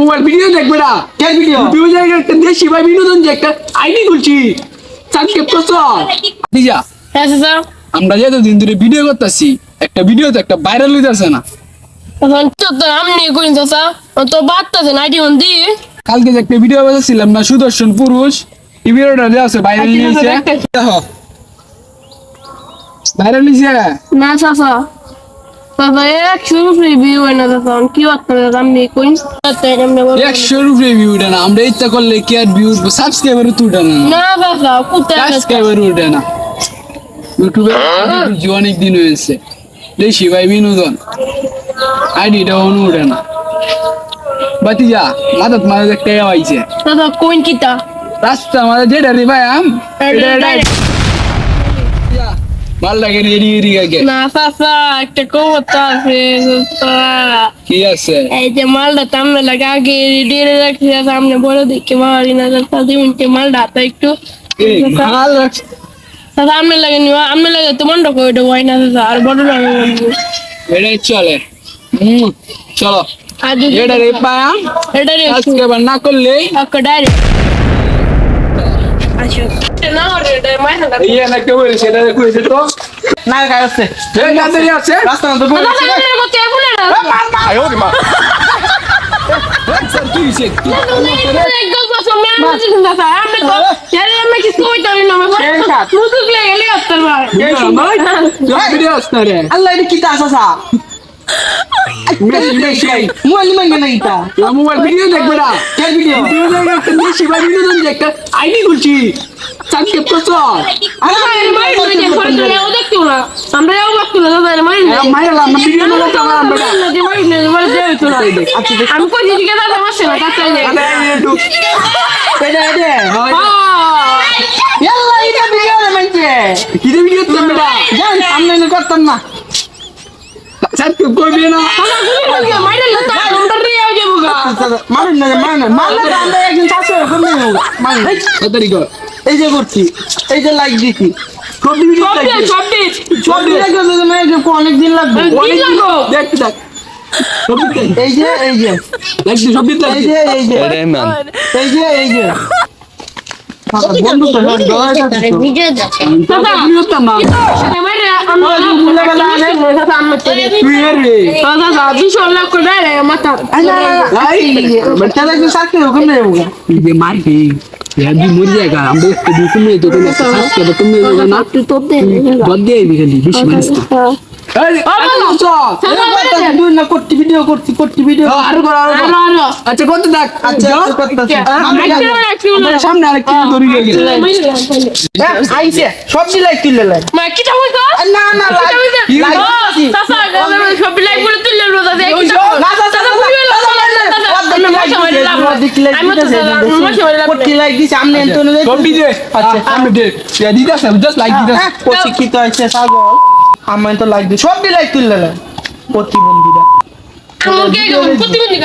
Mobile video দেখবে না। কে video ইউটিউবে জায়গায় একটা দেশি ভাই বিনোদন যে একটা আইডি খুলছি। সাবস্ক্রাইব করছ দিজা হ্যাঁ চাচা আমরা যে দিন ধরে ভিডিও করতেছি একটা ভিডিও তো একটা ভাইরাল হইতাছে না। তখন তো তো আমনি কইন চাচা তো বাত্তাছে না আইডি দি কালকে যে একটা ভিডিও বাজাচ্ছিলাম না সুদর্শন পুরুষ এই ভিডিওটা দেওয়া আছে ভাইরাল আচ্ছা, নিয়েছে দেখো। ভাইরাল নিয়েছে না চাচা ভিউ হয় না কি ভিউ উঠে না আমরা ইচ্ছা করলে কি আর ভিউ সাবস্ক্রাইবার তো উঠে না। কোথায় সাবস্ক্রাইবার উঠে না। ইউটিউবে অনেক দিন হয়েছে দেশি ভাই বিনোদন। আইডিটা অনু উঠে না। বাতিজা মাথাত একটা আইছে কিতা? রাস্তা মাঝে যেটা রে ভাই আম? ভালো লাগে রেডি রেডি আগে না একটা কবতা আছে কি আছে? এই যে মালটা তামনে লাগে আগে রেডি রাখছি সামনে বড় দেখে মারি না মালটা হাতে একটু। ভালো রাখছে। চাচা আমনে লাগে আমনে লাগে তোমার ডকো এটা হয় না আর বড় এটাই চলে। হুম চলো। এটা রে এটা না করলে ডাইরেক্ট আল্লাহ কি তা আসা মোবাইল মানে না আমার মোবাইল ভিডিও দেখবে না। কে ভিডিও ভিডিও দেখে একটা দেশি ভাই বিনোদন একটা আইডি খুলছি। সাবস্ক্রাইব করছ চাচা এর মারি না যে পরে ও দেখতো না। আমরা যাও বাকি না দাদা এর মারি না আমরা ভিডিও না। করতে আমরা আমরা আমি কই দিদি দাদা মাসে না কাছে যে এটা এটা ইয়াল্লা এটা ভিডিও না কি ভিডিও করতে জান আমরা করতাম না। সাবস্ক্রাইব করবে না মাইরে না তা আমরা রিয়া যাব গা মানুষ না মানুষ মানুষ আমরা একজন চাষে করলে মানুষ তাড়াতাড়ি কর এই যে করছি এই যে লাইক দিছি সব ভিডিও সব দে সব লাইক দিতে মানে অনেক দিন লাগবে দিন সব দিতে এই যে এই যে দেখ সব দিতে এই যে এই যে এই যে মারবি আমি মরে যায়গা আমি তুমি তো কোনো সাহস করবে তুমি না তুই তো করতে ভিডিও করছি করতে জাস্ট লাইক সাগর আমি তো লাইক দিই সব দিয়ে তুলে তুললে প্রতিবন্ধীরা। প্রতিবন্ধী